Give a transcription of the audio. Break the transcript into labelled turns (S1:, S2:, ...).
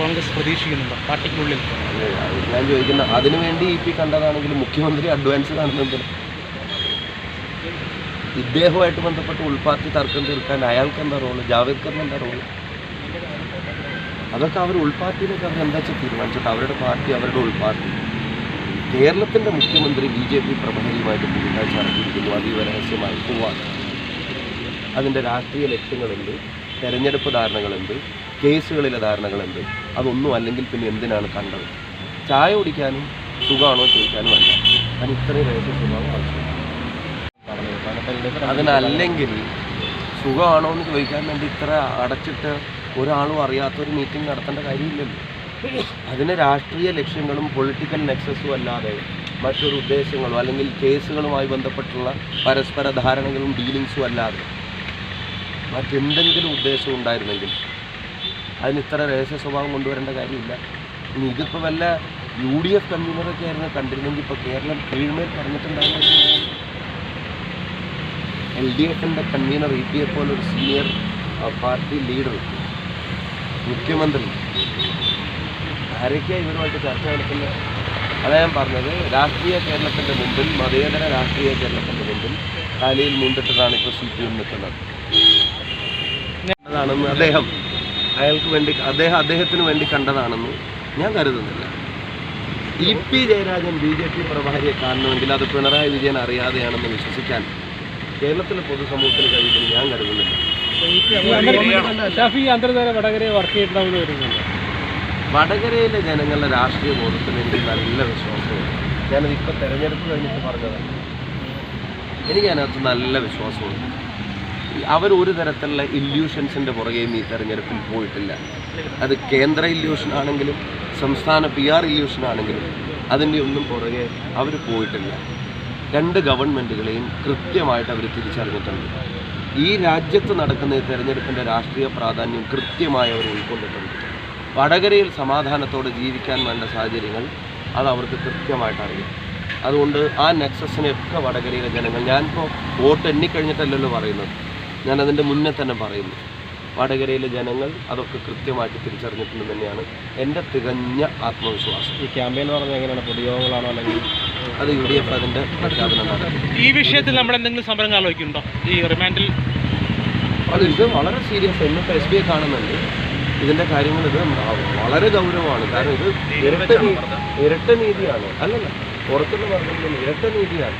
S1: കോൺഗ്രസ് പ്രതീക്ഷിക്കുന്നുണ്ടോ പാർട്ടിക്കുള്ളിൽ?
S2: ഞാൻ ചോദിക്കുന്ന അതിനുവേണ്ടി ഇ പി കണ്ടതാണെങ്കിൽ മുഖ്യമന്ത്രി അഡ്വാൻസ് കാണുന്നത് ഇദ്ദേഹവുമായിട്ട് ബന്ധപ്പെട്ട് ഉൾപാർട്ടി തർക്കം തീർക്കാൻ അയാൾക്ക് എന്താ റോൾ? ജാവേദ്കറിന് എന്താ റോൾ? അതൊക്കെ അവർ ഉൾപാർട്ടിയിലേക്ക് അവർ എന്താ വെച്ചാൽ തീരുമാനിച്ചിട്ട് അവരുടെ പാർട്ടി അവരുടെ ഉൾപാർട്ടി. കേരളത്തിന്റെ മുഖ്യമന്ത്രി ബി ജെ പി പ്രമുഖരുമായിട്ട് കൂടിക്കാഴ്ച നടത്തിയിരിക്കുന്നു. അതീവ രഹസ്യമായി പോവാണ്. അതിന്റെ രാഷ്ട്രീയ ലക്ഷ്യങ്ങളുണ്ട് തെരഞ്ഞെടുപ്പ് ധാരണകളുണ്ട്. കേസുകളിലെ ധാരണകളുണ്ട്. അതൊന്നും അല്ലെങ്കിൽ പിന്നെ എന്തിനാണ് കണ്ടത്? ചായ കുടിക്കാനും സുഖമാണോ ചോദിക്കാനും അല്ല. അതിന് ഇത്രയും രഹസ്യ സ്വഭാവം അതിനല്ലെങ്കിൽ സുഖമാണോ എന്ന് ചോദിക്കാൻ വേണ്ടി ഇത്ര അടച്ചിട്ട് ഒരാളും അറിയാത്ത ഒരു മീറ്റിംഗ് നടത്തേണ്ട കാര്യമില്ലല്ലോ. അതിന് രാഷ്ട്രീയ ലക്ഷ്യങ്ങളും പൊളിറ്റിക്കൽ നെക്സസും അല്ലാതെ മറ്റൊരു ഉദ്ദേശങ്ങളോ അല്ലെങ്കിൽ കേസുകളുമായി ബന്ധപ്പെട്ടുള്ള പരസ്പര ധാരണകളും ഡീലിങ്സും അല്ലാതെ മറ്റെന്തെങ്കിലും ഉദ്ദേശം ഉണ്ടായിരുന്നെങ്കിൽ അതിന് ഇത്ര രഹസ്യ സ്വഭാവം കൊണ്ടുവരേണ്ട കാര്യമില്ല. ഇനി ഇതിപ്പോൾ വല്ല യു ഡി എഫ് കൺവീനറൊക്കെ ആയിരുന്നു കണ്ടിരുന്നെങ്കിൽ ഇപ്പോൾ കേരളം കീഴ്മേൽ പറഞ്ഞിട്ടുണ്ടായിരുന്നു. എൽ ഡി എഫിന്റെ കൺവീനർ ഇ പി എഫ് പോലൊരു സീനിയർ പാർട്ടി ലീഡർ. മുഖ്യമന്ത്രി. ആരൊക്കെയാണ് ഇവരുമായിട്ട് ചർച്ച നടത്തുന്നത് അതാ ഞാൻ പറഞ്ഞത്. രാഷ്ട്രീയ കേരളത്തിന്റെ മുമ്പിൽ മതേതര രാഷ്ട്രീയ കേരളത്തിന്റെ മുമ്പിൽ കാലിയിൽ മുണ്ടിട്ടതാണ് ഇപ്പോൾ സി പി എം നിൽക്കുന്നത്. അതാണെന്ന് അദ്ദേഹം അയാൾക്ക് വേണ്ടി അദ്ദേഹം അദ്ദേഹത്തിന് വേണ്ടി കണ്ടതാണെന്ന് ഞാൻ കരുതുന്നില്ല. E P Jayarajan B J P പ്രഭാരിയെ കാണണമെങ്കിൽ അത് പിണറായി വിജയൻ അറിയാതെയാണെന്ന് വിശ്വസിക്കാൻ കേരളത്തിലെ പൊതുസമൂഹത്തിന് കഴിയുമെന്ന് ഞാൻ കരുതുന്നില്ല. വടകരയിലെ ജനങ്ങളുടെ രാഷ്ട്രീയ ബോധത്തിന് എനിക്ക് നല്ല വിശ്വാസമുണ്ട്. ഞാനത് ഇപ്പം തെരഞ്ഞെടുപ്പ് കഴിഞ്ഞിട്ട് പറഞ്ഞതാണ്. എനിക്ക് അതിനകത്ത് നല്ല വിശ്വാസമുണ്ട്. അവർ ഒരു തരത്തിലുള്ള ഇല്യൂഷൻസിന്റെ പുറകെയും ഈ തെരഞ്ഞെടുപ്പിൽ പോയിട്ടില്ല. അത് കേന്ദ്ര ഇല്യൂഷൻ ആണെങ്കിലും സംസ്ഥാന പി ആർ ഇല്യൂഷൻ ആണെങ്കിലും അതിന്റെ ഒന്നും പുറകെ അവർ പോയിട്ടില്ല. രണ്ട് ഗവൺമെന്റുകളെയും കൃത്യമായിട്ട് അവർ തിരിച്ചറിഞ്ഞിട്ടുണ്ട്. ഈ രാജ്യത്ത് നടക്കുന്ന ഈ തെരഞ്ഞെടുപ്പിന്റെ രാഷ്ട്രീയ പ്രാധാന്യം കൃത്യമായി അവർ ഉൾക്കൊണ്ടിട്ടുണ്ട്. വടകരയിൽ സമാധാനത്തോടെ ജീവിക്കാൻ വേണ്ട സാഹചര്യങ്ങൾ അത് അവർക്ക് കൃത്യമായിട്ട് അറിയാം. അതുകൊണ്ട് ആ നെക്സസിനെയൊക്കെ വടകരയിലെ ജനങ്ങൾ ഞാനിപ്പോൾ വോട്ട് എണ്ണിക്കഴിഞ്ഞിട്ടല്ലല്ലോ പറയുന്നത്. ഞാൻ അതിന്റെ മുന്നേ തന്നെ പറയുന്നു. വടകരയിലെ ജനങ്ങൾ അതൊക്കെ കൃത്യമായിട്ട് തിരിച്ചറിഞ്ഞിട്ടുണ്ട് തന്നെയാണ് എന്റെ തികഞ്ഞ ആത്മവിശ്വാസം.
S1: ഈ ക്യാമ്പയിൻ എന്ന് പറഞ്ഞാൽ എങ്ങനെയാണ്? പൊതുയോഗങ്ങളാണോ അല്ലെങ്കിൽ
S2: അത് യു ഡി എഫ് അതിന്റെ പ്രഖ്യാപനം
S1: ഈ വിഷയത്തിൽ നമ്മൾ എന്തെങ്കിലും സമരം ആലോചിക്കുന്നുണ്ടോ? ഈ റിമാൻഡിൽ
S2: അത് ഇത് വളരെ സീരിയസ് ഇന്നിപ്പോൾ എസ് ബി ഐ കാണുന്നുണ്ട്. ഇതിന്റെ കാര്യങ്ങൾ ഇത് വളരെ ഗൗരവമാണ്. കാരണം ഇത് ഇരട്ട ഇരട്ട നീതിയാണ്. അല്ലല്ല പുറത്തുള്ള പറഞ്ഞില്ല ഇരട്ട നീതിയാണ്.